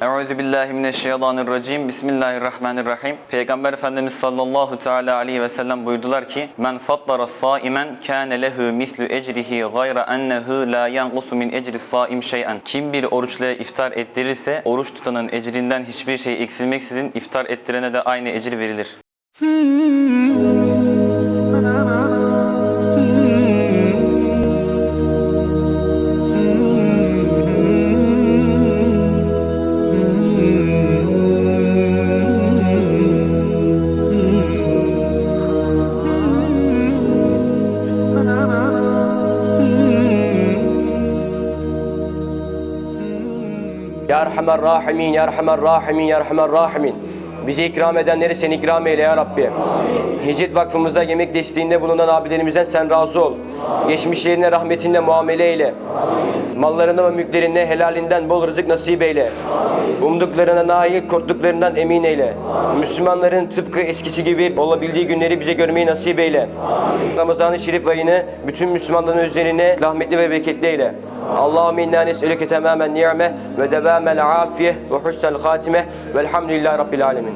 Euzu billahi mineşşeytanirracim. Bismillahirrahmanirrahim. Peygamber Efendimiz sallallahu teala aleyhi ve sellem buyurdular ki: "Men fattara saimen kâne lehu mislu ecrihi gayra ennehu la yanqusu min ecri saim şey'en." Kim bir oruçla iftar ettirirse oruç tutanın ecrinden hiçbir şey eksilmeksizin iftar ettirene de aynı ecir verilir. Ya Erhamer Rahimin, Ya Erhamer Rahimin, Ya Erhamer Rahimin. Bizi ikram edenleri sen ikram eyle ya Rabbi. Hicret Vakfımızda yemek desteğinde bulunan abilerimizden sen razı ol. Geçmişlerine rahmetinle muamele eyle. Mallarına ve mülklerine helalinden bol rızık nasip eyle. Umduklarına nail, korktuklarından emin eyle. Müslümanların tıpkı eskisi gibi olabildiği günleri bize görmeyi nasip eyle. Ramazan-ı Şerif ayını bütün Müslümanların üzerine rahmetli ve bereketli eyle. Allahümme inna nes'elüke tamamen ni'me ve devamel afiye ve husnel hatime velhamdülillahi rabbil alemin.